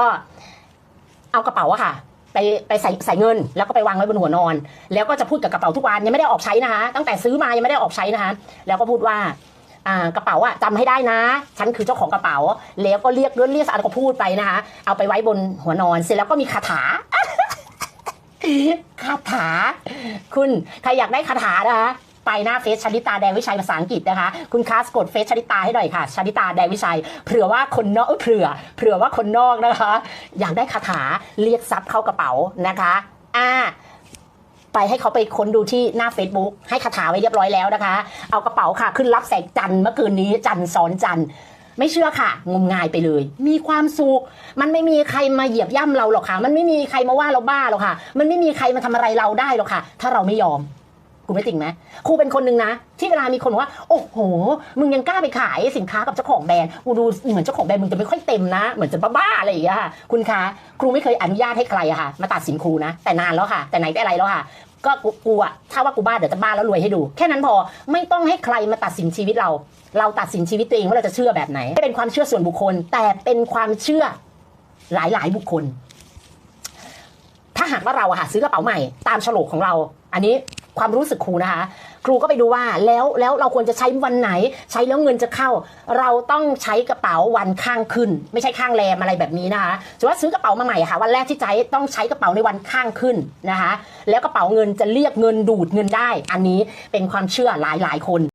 ก็เอากระเป๋าอะค่ะ ไปไปใส่ใส่เงิน แล้วก็ไปวางไว้บนหัวนอน แล้วก็จะพูดกับกระเป๋าทุกวันยังไม่ได้ออกใช้นะคะ ตั้งแต่ซื้อมายังไม่ได้ออกใช้นะคะ แล้วก็พูดว่าอ่ากระเป๋าอะจำให้ได้นะ ฉันคือเจ้าของกระเป๋า แล้วก็เรียกเรียกเรียกอะไรก็พูดไปนะคะ เอาไปไว้บนหัวนอนเสร็จแล้วก็มีคาถาคาถา คุณใครอยากได้คาถานะคะ ไปหน้าเฟซชลิตาแดงวิชัยภาษาอังกฤษนะคะ คุณคาสกดเฟซชลิตาให้หน่อยค่ะชลิตาแดงวิชัยเผื่อว่าคนนอกเผื่อเผื่อว่าคนนอกนะคะ อยากได้คาถาเรียกทรัพย์เข้ากระเป๋านะคะอ่าไปให้เขาไปค้นดูที่หน้า Facebook ให้คาถาไว้เรียบร้อยแล้วนะคะ เอากระเป๋าค่ะ ขึ้นรับแสงจันทร์เมื่อคืนนี้จันทร์ซ้อนจันทร์ไม่เชื่อค่ะ งมงายไปเลย มีความสุข มันไม่มีใครมาเหยียบย่ำเราหรอกค่ะ มันไม่มีใครมาว่าเราบ้าหรอกค่ะ มันไม่มีใครมาทำอะไรเราได้หรอกค่ะ ถ้าเราไม่ยอมูไม่จริงไหมครูเป็นคนหนึ่งนะ ที่เวลามีคนบอกว่า โอ้โห มึงยังกล้าไปขายสินค้ากับเจ้าของแบรนด์กูดูเหมือนเจ้าของแบรนด์มึงจะไม่ค่อยเต็มนะ เหมือนจะบ้าๆอะไรอย่างเงี้ยค่ะคุณคะครูไม่เคยอนุญาตให้ใครอะค่ะ มาตัดสินครูนะ แต่นานแล้วค่ะ แต่ไหนแต่ไรแล้วค่ะก็กูกูอะถ้าว่ากูบ้าเดี๋ยวจะบ้าแล้วรวยให้ดู แค่นั้นพอไม่ต้องให้ใครมาตัดสินชีวิตเรา เราตัดสินชีวิตตัวเองว่าเราจะเชื่อแบบไหนไม่เป็นความเชื่อส่วนบุคคล แต่เป็นความเชื่อหลายๆบุคคล ถ้าหากว่าเราอะค่ะซื้อกระเป๋าใหม่ ตามฉลกของเรา อันนี้ ความรู้สึกครูนะคะ ครูก็ไปดูว่าแล้วแล้วเราควรจะใช้วันไหน ใช้แล้วเงินจะเข้า เราต้องใช้กระเป๋าวันข้างขึ้น ไม่ใช่ข้างแรมอะไรแบบนี้นะคะสมมติว่าซื้อกระเป๋ามาใหม่ค่ะ วันแรกที่ใช้ต้องใช้กระเป๋าในวันข้างขึ้นนะคะ แล้วกระเป๋าเงินจะเรียกเงินดูดเงินได้ อันนี้เป็นความเชื่อหลายหลายๆคน